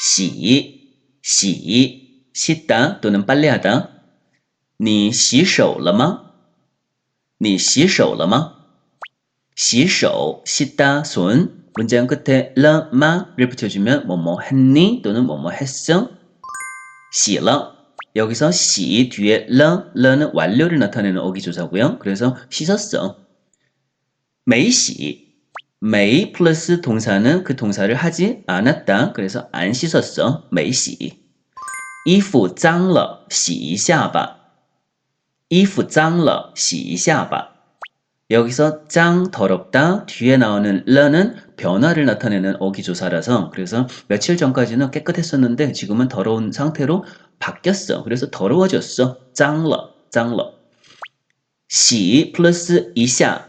洗洗 씻다 또는 빨래하다 你洗手了吗?你洗手了吗?洗手 씻다 손 문장 끝에了吗를 붙여주면 뭐뭐 했니 또는 뭐뭐 했어 洗了 여기서 시 뒤에 러, 러는 완료를 나타내는 어기조사고요. 그래서 씻었어. 没洗 没 플러스 동사는 그 동사를 하지 않았다. 그래서 안 씻었어. 没洗衣服脏了洗一下吧衣服脏了洗一下吧 여기서 짱 더럽다 뒤에 나오는 러는 변화를 나타내는 어기조사라서 그래서 며칠 전까지는 깨끗했었는데 지금은 더러운 상태로 바뀌었어. 그래서 더러워졌어. 짱러, 짱러. 시 플러스 이샤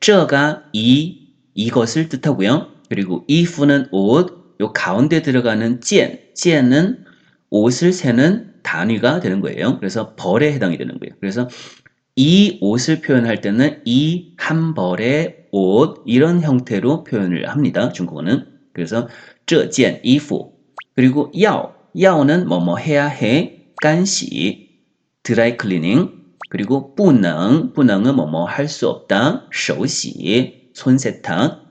쩌가 이 이것을 뜻하고요. 그리고 if는 옷, 요 가운데 들어가는 젠, 젠은 옷을 세는 단위가 되는 거예요. 그래서 벌에 해당이 되는 거예요. 그래서 이 옷을 표현할 때는 이 한 벌의 옷 이런 형태로 표현을 합니다. 중국어는 그래서 쩌件 이후 그리고 야오 야오는 뭐뭐 해야 해 간시 드라이 클리닝 그리고 뿌능, 뿌능은 뭐뭐 할 수 없다. 手洗,손 세탁.